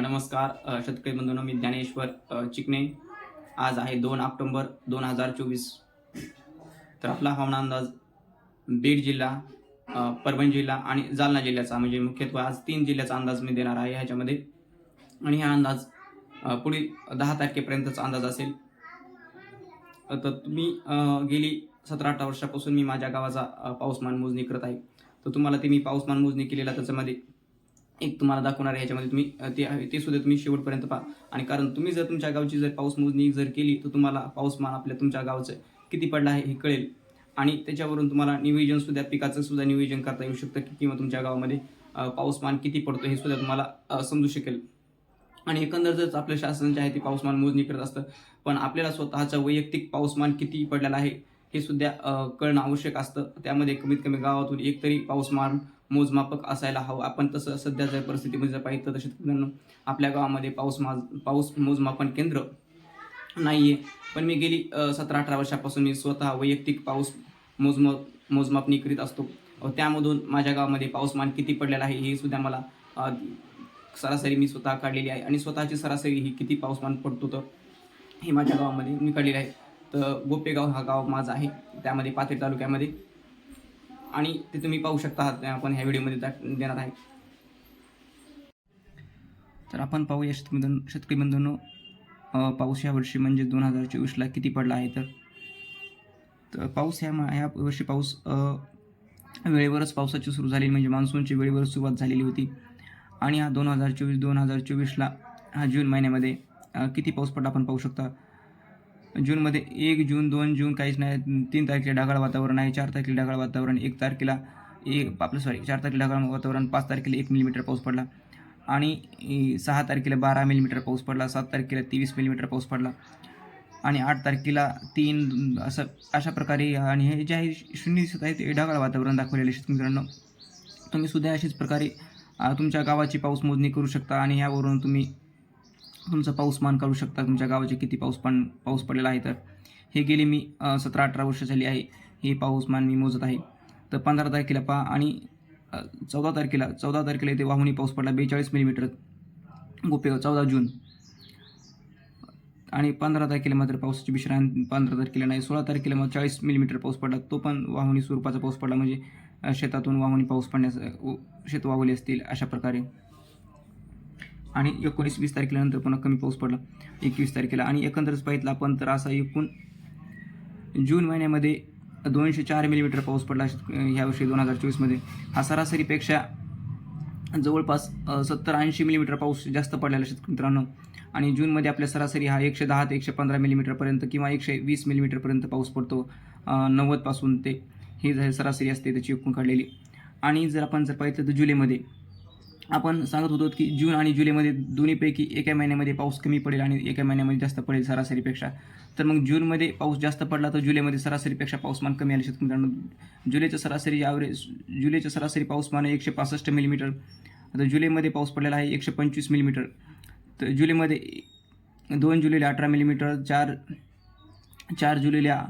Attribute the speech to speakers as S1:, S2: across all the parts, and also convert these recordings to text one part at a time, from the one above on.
S1: नमस्कार. शेतकरी बंधूंनो मी ज्ञानेश्वर चिकणे आज आहे दोन ऑक्टोंबर दोन हजार चोवीस. तर आपला हवामान अंदाज बीड जिल्हा परभणी जिल्हा आणि जालना जिल्ह्याचा म्हणजे मुख्यत्वे आज तीन जिल्ह्याचा अंदाज मी देणार आहे ह्याच्यामध्ये. आणि हा अंदाज पुढील दहा तारखेपर्यंतचा अंदाज असेल. तर तुम्ही गेली सतरा अठरा वर्षापासून मी माझ्या गावाचा पाऊसमान मोजणी करत आहे. तर तुम्हाला ते मी पाऊसमान मोजणी केलेला त्याच्यामध्ये एक तुम्हाला दाखवणार आहे याच्यामध्ये तुम्ही ते आहे ते सुद्धा तुम्ही शेवटपर्यंत पहा. आणि कारण तुम्ही जर तुमच्या गावची जर पाऊस मोजणी जर केली तर तुम्हाला पाऊसमान आपल्या तुमच्या गावचं किती पडलं आहे हे कळेल. आणि त्याच्यावरून तुम्हाला नियोजन सुद्धा पिकाचं सुद्धा नियोजन करता येऊ शकतं की किंवा तुमच्या गावामध्ये पाऊसमान किती पडतो हे सुद्धा तुम्हाला समजू शकेल. आणि एकंदर जर आपलं शासन जे आहे ते पाऊसमान मोजणी करत असतं पण आपल्याला स्वतःचं वैयक्तिक पाऊसमान किती पडलेलं आहे हे सुद्धा कळणं आवश्यक असतं. त्यामध्ये कमीत कमी गावातून एक तरी पाऊसमान मोजमापक असायला हवं. आपण तसं सध्याच्या परिस्थितीमध्ये जर पाहिजे तर तसे मित्रांनो, आपल्या गावामध्ये पाऊस माज पाऊस मोजमापन केंद्र नाही आहे पण मी गेली सतरा अठरा वर्षापासून मी स्वतः वैयक्तिक पाऊस मोजम मोजमापणी करीत असतो. त्यामधून माझ्या गावामध्ये पाऊसमान किती पडलेलं आहे हे सुद्धा मला सरासरी मी स्वतः काढलेली आहे. आणि स्वतःची सरासरी ही किती पाऊसमान पडतो तर हे माझ्या गावामध्ये मी काढलेलं आहे. तर गोपेगाव हा गाव माझा आहे. त्यामध्ये पाथरी तालुक्यामध्ये आणि ते तुम्ही पाहू शकता आपण ह्या व्हिडिओमध्ये देणार आहे. तर आपण पाहूया शेतकरी शेतकरी बंधूंनो पाऊस या वर्षी म्हणजे दोन हजार चोवीसला किती पडला आहे तर? तर पाऊस ह्या मा- ह्या वर्षी पाऊस वेळेवरच पावसाची सुरू झाली म्हणजे मान्सूनची वेळेवरच सुरुवात झालेली होती. आणि हा दोन हजार चोवीस दोन हजार चोवीसला हा जून महिन्यामध्ये किती पाऊस पडला आपण पाहू शकता? जूनमध्ये एक जून दोन जून काहीच नाही. तीन तारखेला ढगाळ वातावरण आहे चार तारखेला ढगाळ वातावरण एक तारखेला एक आपलं सॉरी चार तारखेला ढगाळ वातावरण पाच तारखेला एक मिलीमीटर पाऊस पडला. आणि सहा तारखेला बारा मिलीमीटर पाऊस पडला सात तारखेला तेवीस मिलीमीटर पाऊस पडला. आणि आठ तारखेला तीन असं अशा प्रकारे आणि हे जे आहे शून्य दिसत आहे ते ढगाळ वातावरण दाखवलेले शेतकरी मित्रांनो तुम्ही सुद्धा अशाच प्रकारे तुमच्या गावाची पाऊस मोजणी करू शकता आणि ह्यावरून तुम्ही तुमचं पाऊसमान काढू शकता तुमच्या गावाचे किती पाऊस पण पाऊस पडलेला आहे तर. हे गेले मी सतरा अठरा वर्ष झाली आहे. हे पाऊसमान मी मोजत आहे. तर पंधरा तारखेला पहा आणि चौदा तारखेला चौदा तारखेला इथे वाहुनी पाऊस पडला बेचाळीस मिलीमीटर गोपेगाव चौदा जून. आणि पंधरा तारखेला मात्र पावसाची विश्रांती पंधरा तारखेला नाही सोळा तारखेला मग चाळीस मिलीमीटर पाऊस पडला. तो पण वाहुनी स्वरूपाचा पाऊस पडला म्हणजे शेतातून वाहुनी पाऊस पडण्यास शेत वावले असतील अशा प्रकारे. आणि एकोणीस वीस तारखेनंतर पुन्हा कमी पाऊस पडला. एकवीस तारखेला आणि एकंदरच पाहितलं आपण तर असा एकूण जून महिन्यामध्ये दोनशे चार मिलीमीटर पाऊस पडला ह्या वर्षी दोन हजार चोवीसमध्ये. हा सरासरीपेक्षा जवळपास सत्तर ऐंशी मिलीमीटर पाऊस जास्त पडलेला शेतकरी मित्रांनो. आणि जूनमध्ये आपल्या सरासरी हा एकशे दहा ते एकशे पंधरा मिलीमीटरपर्यंत किंवा एकशे वीस मिलीमीटरपर्यंत पाऊस पडतो. नव्वदपासून ते ही सरासरी असते त्याची एकूण काढलेली. आणि जर आपण जर पाहिलं तर जुलैमध्ये आपण सांगत होतो की जून आणि जुलैमध्ये दोन्हीपैकी एका महिन्यामध्ये पाऊस कमी पडेल आणि एका महिन्यामध्ये जास्त पडेल सरासरीपेक्षा. तर मग जूनमध्ये पाऊस जास्त पडला तर जुलैमध्ये सरासरीपेक्षा पाऊसमान कमी आले शेतकरी मित्रांनो. जुलैचं सरासरी ॲव्हरेज जुलैचं सरासरी पाऊसमान एकशे पासष्ट मिलीमीटर आता जुलैमध्ये पाऊस पडलेला आहे एकशे पंचवीस मिलीमीटर तर जुलैमध्ये दोन जुलैला अठरा मिलीमीटर चार चार जुलैला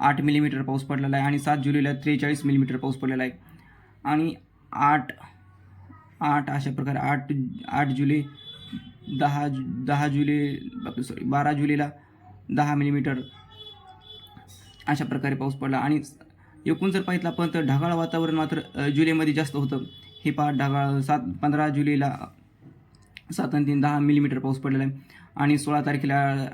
S1: आठ मिलीमीटर पाऊस पडलेला आहे आणि सात जुलैला त्रेचाळीस मिलीमीटर पाऊस पडलेला आहे. आणि आठ आठ अशा प्रकारे आठ आठ जुलै दहा जु दहा जुलै सॉरी बारा जुलैला दहा मिलीमीटर अशा प्रकारे पाऊस पडला. आणि एकूण जर पाहितला आपण तर ढगाळ वातावरण मात्र जुलैमध्ये जास्त होतं. हे पहा ढगाळ सात पंधरा जुलैला सात आणि तीन दहा मिलीमीटर पाऊस पडलेला आहे. आणि सोळा तारखेला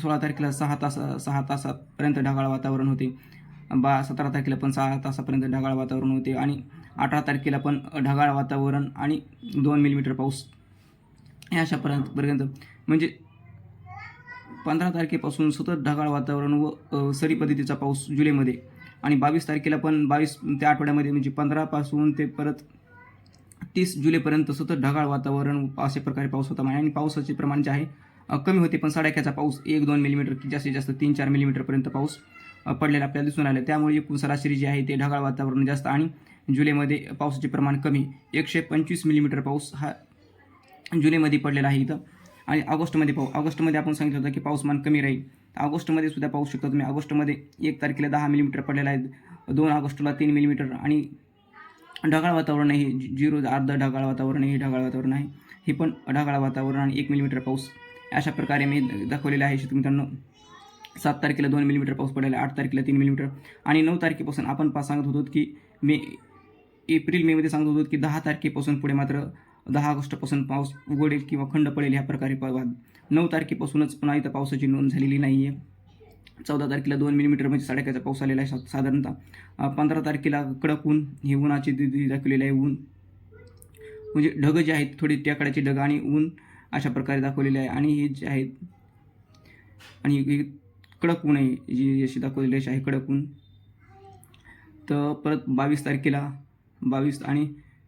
S1: सोळा तारखेला सहा तास सहा तासापर्यंत ढगाळ वातावरण होते. बा सतरा तारखेला पण सहा तासापर्यंत ढगाळ वातावरण होते. आणि अठरा तारखेला पण ढगाळ वातावरण आणि दोन मिलीमीटर पाऊस हे अशा पर्यंत म्हणजे पंधरा तारखेपासून सतत ढगाळ वातावरण व सरी पद्धतीचा पाऊस जुलैमध्ये आणि बावीस तारखेला पण बावीस त्या आठवड्यामध्ये म्हणजे पंधरापासून ते परत तीस जुलैपर्यंत सतत ढगाळ वातावरण अशा प्रकारे पाऊस होता आणि पावसाचे प्रमाण जे आहे कमी होते. पण सडाक्याचा पाऊस एक दोन मिलीमीटर की जास्तीत जास्त तीन चार मिलीमीटरपर्यंत पाऊस पडलेला आपल्याला दिसून आलं त्यामुळे एकूण सरासरी जी आहे ते ढगाळ वातावरण जास्त आणि जुलैमध्ये पावसाचे प्रमाण कमी. एकशे पंचवीस मिलीमीटर पाऊस हा जुलैमध्ये पडलेला आहे इथं. आणि ऑगस्टमध्ये पाहू ऑगस्टमध्ये आपण सांगितलं होतं की पाऊसमान कमी राहील. ऑगस्टमध्ये सुद्धा पाहू शकता तुम्ही ऑगस्टमध्ये एक तारखेला दहा मिलीमीटर पडलेला आहे. दोन ऑगस्टला तीन मिलीमीटर आणि ढगाळ वातावरण आहे. झिरो अर्ध ढगाळ वातावरण आहे. हे ढगाळ वातावरण आहे. हे पण ढगाळ वातावरण आणि एक मिलीमीटर पाऊस. अशा प्रकारे मी दाखवलेलं आहे. शेतकरी मित्रांनो सात तारखेला दोन मिलीमीटर पाऊस पडलेला आहे. आठ तारखेला तीन मिलीमीटर आणि नऊ तारखेपासून आपण पा सांगत होतो की मे एप्रिल मेमध्ये सांगत होतो की दहा तारखेपासून पुढे मात्र दहा ऑगस्टपासून पाऊस उघडेल किंवा खंड पडेल ह्या प्रकारे प- नऊ तारखेपासूनच पुन्हा इथं पावसाची नोंद झालेली नाही आहे चौदा तारखेला दोन मिलीमीटर म्हणजे साडेकाचा पाऊस आलेला आहे सा- साधारणतः पंधरा तारखेला कडक ऊन हे उन्हाची दिदी दाखवलेली आहे ऊन. म्हणजे ढग जे आहेत थोडी टेकड्याची ढग आणि ऊन अशा प्रकारे दाखवलेले आहे. आणि हे जे आहेत आणि कडक ऊन आहे जी अशी दाखवलेली अशी आहे कडक ऊन. तर परत बावीस तारखेला बावीस आणि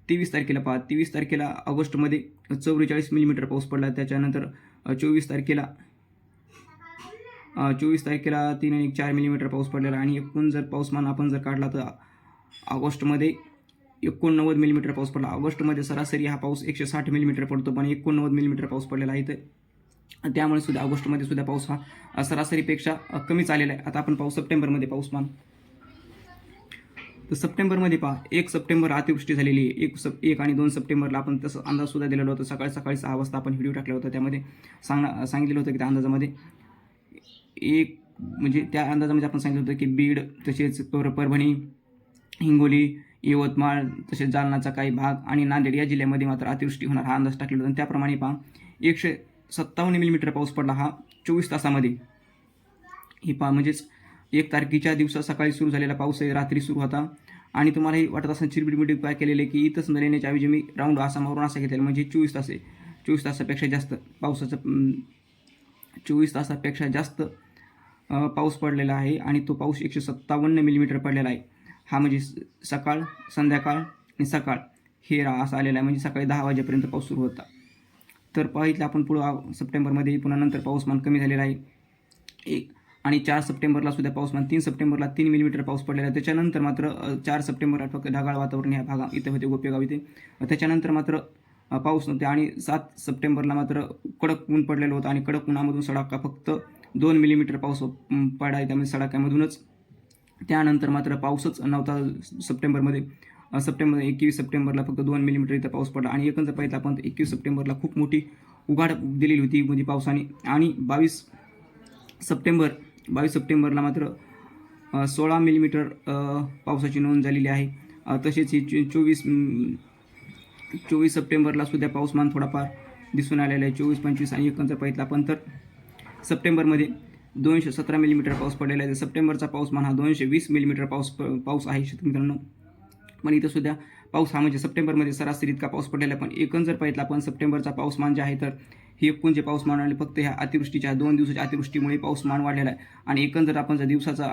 S1: तेवीस तारखेला पहा. तेवीस तारखेला ऑगस्टमध्ये चौवेचाळीस मिलीमीटर पाऊस पडला. त्याच्यानंतर चोवीस तारखेला चोवीस तारखेला तीन आणि चार मिलीमीटर पाऊस पडलेला आणि एकूण जर पाऊसमान आपण जर काढला तर ऑगस्टमध्ये एकोणनव्वद मिलीमीटर पाऊस पडला. ऑगस्टमध्ये सरासरी हा पाऊस एकशे साठ मिलीमीटर पडतो पण एकोणनव्वद मिलीमीटर पाऊस पडलेला आहे तर त्यामुळे सुद्धा ऑगस्टमध्ये सुद्धा पाऊस हा सरासरीपेक्षा कमीच आलेला आहे. आता आपण पाऊस सप्टेंबरमध्ये पाऊसमान. तर सप्टेंबरमध्ये पहा एक सप्टेंबर अतिवृष्टी झालेली आहे. एक सप एक आणि दोन सप्टेंबरला आपण तसं अंदाजसुद्धा दिलेला होता. सकाळी सकाळी सहा वाजता आपण व्हिडिओ टाकला होता. त्यामध्ये सांगणं सांगितलेलं होतं की त्या अंदाजामध्ये एक म्हणजे त्या अंदाजामध्ये आपण सांगितलं होतं की बीड तसेच पर परभणी हिंगोली यवतमाळ तसेच जालनाचा काही भाग आणि नांदेड या जिल्ह्यामध्ये मात्र अतिवृष्टी होणार हा अंदाज टाकलेला होता. आणि त्याप्रमाणे पहा एकशे सत्तावन्न मिलीमीटर पाऊस पडला हा चोवीस तासामध्ये. ही पहा म्हणजेच एक तारखेच्या दिवसा सकाळी सुरू झालेला पाऊस आहे रात्री सुरू होता. आणि तुम्हालाही वाटत असं चिरबिडबिडी काय केलेले की इथंच न येण्याच्या ऐवजी मी राऊंड असा मारून असा घेतलेला. म्हणजे चोवीस तास आहे. चोवीस तासापेक्षा जास्त पावसाचं चोवीस तासापेक्षा जास्त पाऊस पडलेला आहे. आणि तो पाऊस एकशे सत्तावन्न मिलीमीटर पडलेला आहे. हा म्हणजे स- सकाळ संध्याकाळ आणि सकाळ हे रा असा आलेला आहे. म्हणजे सकाळी दहा वाजेपर्यंत पाऊस सुरू होता. तर पाहिलं आपण पुढं सप्टेंबरमध्ये पुन्हा नंतर पाऊसमान कमी झालेला आहे. एक आणि चार सप्टेंबरला सुद्धा पाऊसमान म्हणजे तीन सप्टेंबरला तीन मिलीमीटर पाऊस पडलेला आहे. त्याच्यानंतर मात्र चार सप्टेंबरला फक्त ढगाळ वातावरण ह्या भागा इथं होते गोपेगाव इथे त्याच्यानंतर मात्र पाऊस नव्हते आणि सात सप्टेंबरला मात्र कडक ऊन पडलेलं होतं आणि कडक उन्हामधून सडाका फक्त दोन मिलीमीटर पाऊस पडाय त्यामध्ये म्हणजे सडाक्यामधूनच. त्यानंतर मात्र पाऊसच नव्हता सप्टेंबरमध्ये. सप्टेंबर एकवीस सप्टेंबरला फक्त दोन मिलीमीटर इथं पाऊस पडला आणि एकंदर पाहिजे आपण एकवीस सप्टेंबरला खूप मोठी उघाड दिलेली होती म्हणजे पावसाने. आणि बावीस सप्टेंबर बावीस सप्टेंबरला मात्र सोळा मिलीमीटर पावसाची नोंद झालेली आहे. तसेच ही चो- चोवीस चोवीस सप्टेंबरला सुद्धा पाऊसमान थोडाफार दिसून आलेला आहे. चोवीस पंचवीस आणि एकोणचा पाहिलं पण तर सप्टेंबरमध्ये दोनशे सतरा मिलीमीटर पाऊस पडलेला आहे. सप्टेंबरचा पाऊसमान हा दोनशे वीस मिलीमीटर पाऊस पाऊस आहे शेतकरी मित्रांनो. पण इथं सुद्धा पाऊस हा म्हणजे सप्टेंबरमध्ये सरासरी इतका पाऊस पडलेला आहे. पण एकंदर जर पण सप्टेंबरचा पाऊसमान जे आहे तर हे एकूण जे पाऊसमान आले फक्त ह्या अतिवृष्टीच्या दोन दिवसाच्या अतिवृष्टीमुळे पाऊसमान वाढलेला आहे. आणि एकंदर जर आपण जर दिवसाचा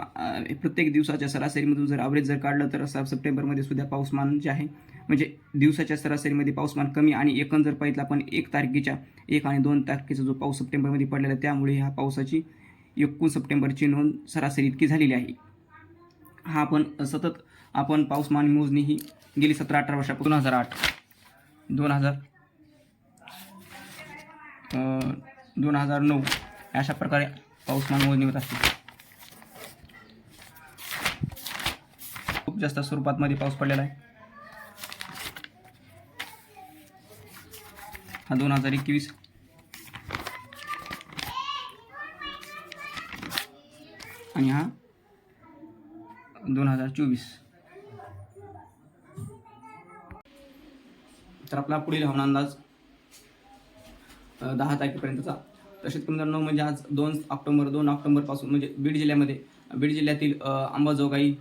S1: प्रत्येक दिवसाच्या सरासरीमधून जर ॲव्हरेज जर काढलं तर स- सप्टेंबरमध्ये सुद्धा पाऊसमान जे आहे म्हणजे दिवसाच्या सरासरीमध्ये पाऊसमान कमी आणि एकंदर जर पाहिलं आपण एक तारखेच्या एक आणि दोन तारखेचा जो पाऊस सप्टेंबरमध्ये पडलेला आहे त्यामुळे ह्या पावसाची एकूण सप्टेंबरची नोंद सरासरी इतकी झालेली आहे. हा आपण सतत आपण पाऊसमान मोजणी ही गेली सतरा अठरा वर्षापासून. दोन हजार आठ. दोन हजार दोन हजार नऊ अशा प्रकारे पाऊसमान मोजणी होत असते. खूप जास्त स्वरूपात मध्ये पाऊस पडलेला आहे. हा दोन हजार एकवीस. आणि हा दोन हजार चोवीस. तर आपला पुढील हवामान अंदाज दहा तारखेपर्यंतचा. तसेच मित्रांनो म्हणजे आज दोन ऑक्टोंबर दोन ऑक्टोंबरपासून म्हणजे बीड जिल्ह्यामध्ये बीड जिल्ह्यातील अंबाजोगाई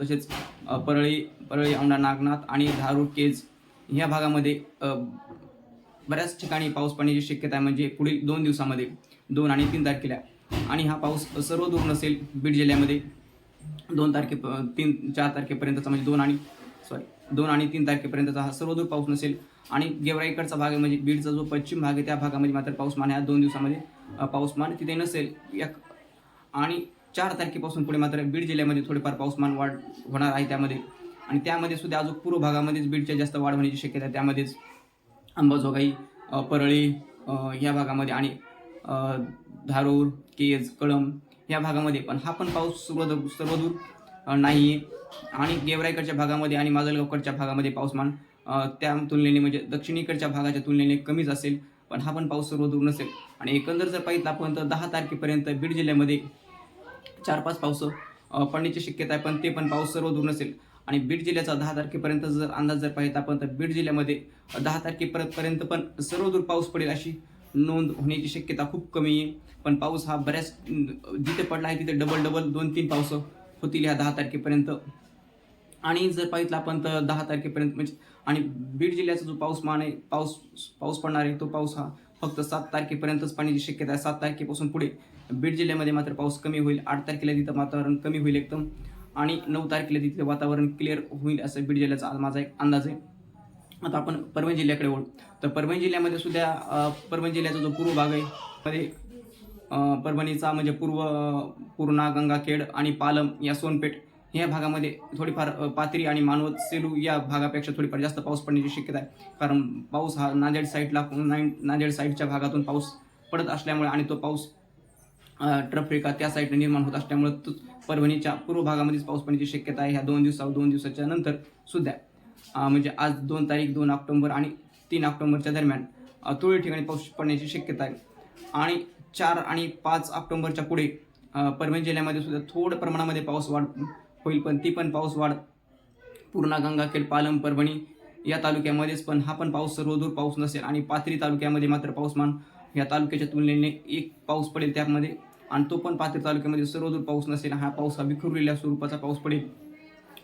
S1: तसेच परळी परळी औंढा नागनाथ आणि धारूर केज ह्या भागामध्ये बऱ्याच ठिकाणी पाऊस पाण्याची शक्यता आहे. म्हणजे पुढील दोन दिवसामध्ये दोन आणि तीन तारखेला. आणि हा पाऊस सर्व दूर नसेल बीड जिल्ह्यामध्ये दोन तारखे तीन चार तारखेपर्यंतचा म्हणजे दोन आणि सॉरी दोन आणि तीन तारखेपर्यंतचा हा सर्वदूर पाऊस नसेल. आणि गेवराईकडचा भाग आहे म्हणजे बीडचा जो पश्चिम भाग आहे त्या भागामध्ये मात्र पाऊसमान ह्या दोन दिवसामध्ये पाऊसमान तिथे नसेल. एक आणि चार तारखेपासून पुढे मात्र बीड जिल्ह्यामध्ये थोडेफार पाऊसमान वाढ होणार आहे त्यामध्ये. आणि त्यामध्ये सुद्धा अजून पूर्व भागामध्येच बीडच्या जास्त वाढ होण्याची शक्यता आहे. त्यामध्येच अंबाजोगाई परळी या भागामध्ये आणि धारूर केज कळम या भागामध्ये पण हा पण पाऊस सर्व सर्वदूर नाही. आहे आणि गेवराईकडच्या भागामध्ये आणि माजलगावकडच्या भागामध्ये पाऊसमान त्या तुलनेने म्हणजे दक्षिणेकडच्या भागाच्या तुलनेने कमीच असेल. पण हा पण पाऊस सर्व दूर नसेल. आणि एकंदर जर पाहिजे आपण तर दहा तारखेपर्यंत बीड जिल्ह्यामध्ये चार पाच पाऊस पडण्याची शक्यता आहे पण ते पण पाऊस सर्व दूर नसेल. आणि बीड जिल्ह्याचा दहा तारखेपर्यंत जर अंदाज जर पाहिजे आपण तर बीड जिल्ह्यामध्ये दहा तारखेपर्यंत पण सर्व दूर पाऊस पडेल अशी नोंद होण्याची शक्यता खूप कमी आहे. पण पाऊस हा बऱ्याच जिथे पडला आहे तिथे डबल डबल दोन तीन पावसं होतील ह्या दहा तारखेपर्यंत. आणि जर पाहितला आपण तर दहा तारखेपर्यंत म्हणजे आणि बीड जिल्ह्याचा जो पाऊसमान आहे पाऊस पाऊस पडणार आहे तो पाऊस हा फक्त सात तारखेपर्यंतच पाण्याची शक्यता आहे. सात तारखेपासून पुढे बीड जिल्ह्यामध्ये मात्र पाऊस कमी होईल. आठ तारखेला तिथं वातावरण कमी होईल एकदम. आणि नऊ तारखेला तिथलं वातावरण क्लिअर होईल असं बीड जिल्ह्याचा आज माझा एक अंदाज आहे. आता आपण परभणी जिल्ह्याकडे वळू. तर परभणी जिल्ह्यामध्ये सुद्धा परभणी जिल्ह्याचा जो पूर्व भाग आहे मध्ये परभणीचा म्हणजे पूर्व पूर्णा गंगाखेड आणि पालम या सोनपेठ या भागामध्ये थोडीफार अ, पाथरी आणि मानवत सेलू या भागापेक्षा थोडीफार जास्त पाऊस पडण्याची शक्यता आहे. कारण पाऊस हा नांदेड साईडला नाईन- नांदेड साईडच्या भागातून पाऊस पडत असल्यामुळे आणि तो पाऊस ट्रफिका त्या साईडने निर्माण होत असल्यामुळे तो परभणीच्या पूर्व भागामध्येच पाऊस पडण्याची शक्यता आहे. ह्या दोन दिवसावर दोन दिवसाच्या नंतर सुद्धा म्हणजे आज दोन तारीख दोन ऑक्टोंबर आणि तीन ऑक्टोंबरच्या दरम्यान अ, तुरळक ठिकाणी पाऊस पडण्याची शक्यता आहे. आणि चार आणि पाच ऑक्टोबरच्या पुढे परभणी जिल्ह्यामध्ये सुद्धा थोड्या प्रमाणामध्ये पाऊस वाढ होईल पण ती पण पाऊस वाढ पूर्णा गंगाखेड पालम परभणी या तालुक्यामध्येच पण हा पण पाऊस सर्वदूर पाऊस नसेल आणि पाथरी तालुक्यामध्ये मात्र पाऊसमान या तालुक्याच्या तुलनेने एक पाऊस पडेल त्यामध्ये आणि तो पण पाथरी तालुक्यामध्ये सर्वदूर पाऊस नसेल हा पाऊस हा विखुरलेल्या स्वरूपाचा पाऊस पडेल.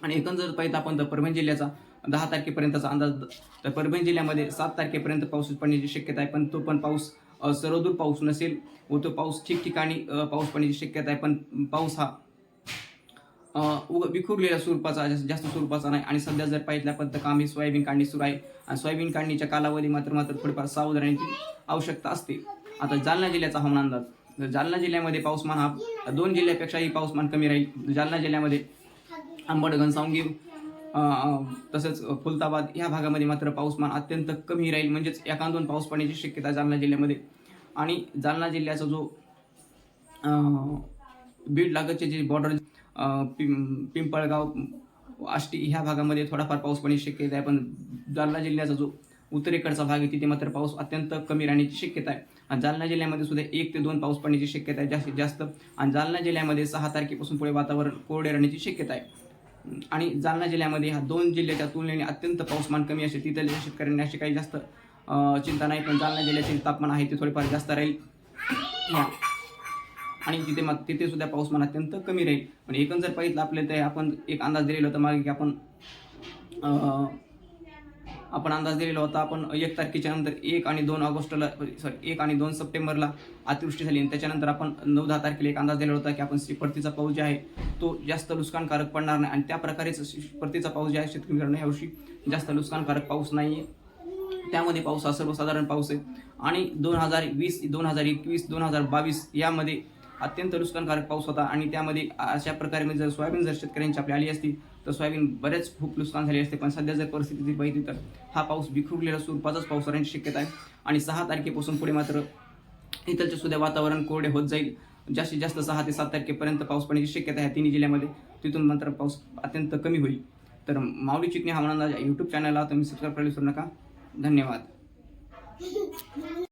S1: आणि एकंदर पाहिजे आपण तर परभणी जिल्ह्याचा दहा तारखेपर्यंतचा अंदाज तर परभणी जिल्ह्यामध्ये सात तारखेपर्यंत पाऊस पडण्याची शक्यता आहे पण तो पण पाऊस सर्वदूर पाऊस नसेल व तो पाऊस ठिकठिकाणी पाऊस पडण्याची शक्यता आहे पण पाऊस हा उग- विखुरलेल्या स्वरूपाचा जास्त स्वरूपाचा नाही. आणि सध्या जर पाहिजे आपण तर काम हे सोयाबीन काढणी सुरू आहे. आणि सोयाबीन काढणीच्या कालावधी मात्र मात्र थोडीफार सावधानाची आवश्यकता असते. आता जालना जिल्ह्याचा हवामान अंदाज. जालना जिल्ह्यामध्ये पाऊसमान हा दोन जिल्ह्यापेक्षाही पाऊसमान कमी राहील. जालना जिल्ह्यामध्ये आंबड घनसावंगी तसंच फुलताबाद ह्या भागामध्ये मात्र पाऊसमान अत्यंत कमी राहील. म्हणजेच एखाद दोन पाऊस पडण्याची शक्यता जालना जिल्ह्यामध्ये. आणि जालना जिल्ह्याचा जो बीड लागतचे जे बॉर्डर पिं पिंपळगाव आष्टी ह्या भागामध्ये थोडाफार पाऊस पडण्याची शक्यता आहे. पण जालना जिल्ह्याचा जो उत्तरेकडचा भाग आहे तिथे मात्र पाऊस अत्यंत कमी राहण्याची शक्यता आहे. आणि जालना जिल्ह्यामध्ये सुद्धा एक ते दोन पाऊस पडण्याची शक्यता आहे जास्तीत जास्त. आणि जालना जिल्ह्यामध्ये सहा तारखेपासून पुढे वातावरण कोरडे राहण्याची शक्यता आहे. आणि जालना जिल्ह्यामध्ये ह्या दोन जिल्ह्याच्या तुलनेने अत्यंत पाऊसमान कमी असेल तिथल्या शेतकऱ्यांनी अशी काही जास्त चिंता नाही पण जालना जिल्ह्याचे तापमान आहे ते थोडेफार जास्त राहील. आणि तिथे मग तिथे सुद्धा पाऊसमान अत्यंत कमी राहील. पण एकूण जर पाहिलं आपल्याला ते आपण एक अंदाज दिलेला होता मागे की आपण आपण अंदाज दिलेला होता. आपण एक तारखेच्या नंतर एक आणि दोन ऑगस्टला सॉरी एक आणि दोन सप्टेंबरला अतिवृष्टी झाली. आणि त्याच्यानंतर आपण नऊ दहा तारखेला एक अंदाज दिलेला होता की आपण परतीचा पाऊस जे आहे तो जास्त नुकसानकारक पडणार नाही. आणि त्या प्रकारेच परतीचा पाऊस जे आहे शेतकरी मित्रांनो यावर्षी जास्त नुकसानकारक पाऊस नाही आहे त्यामध्ये पाऊस हा सर्वसाधारण पाऊस आहे. आणि दोन हजार वीस दोन हजार एकवीस दोन हजार बावीस यामध्ये अत्यंत नुकसानकारक पाऊस होता आणि त्यामध्ये अशा प्रकारे म्हणजे जर सोयाबीन जर शेतकऱ्यांची आपली आली असती तर सोयाबीन बरेच खूप नुकसान झाले असते. पण सध्या जर परिस्थिती पाहिजे तर हा पाऊस विखुरलेला स्वरूपाचाच पाऊस राहण्याची शक्यता आहे. आणि सहा तारखेपासून पुढे मात्र इथलचे सुद्धा वातावरण कोरडे होत जाईल. जास्तीत जास्त सहा ते सात तारखेपर्यंत पाऊस पडण्याची शक्यता आहे तिन्ही जिल्ह्यामध्ये. तिथून मात्र पाऊस अत्यंत कमी होईल. तर माऊली चिकणी हवामान म्हणून यूट्यूब चॅनलला तुम्ही सबस्क्राईब करायला विसरू नका. धन्यवाद.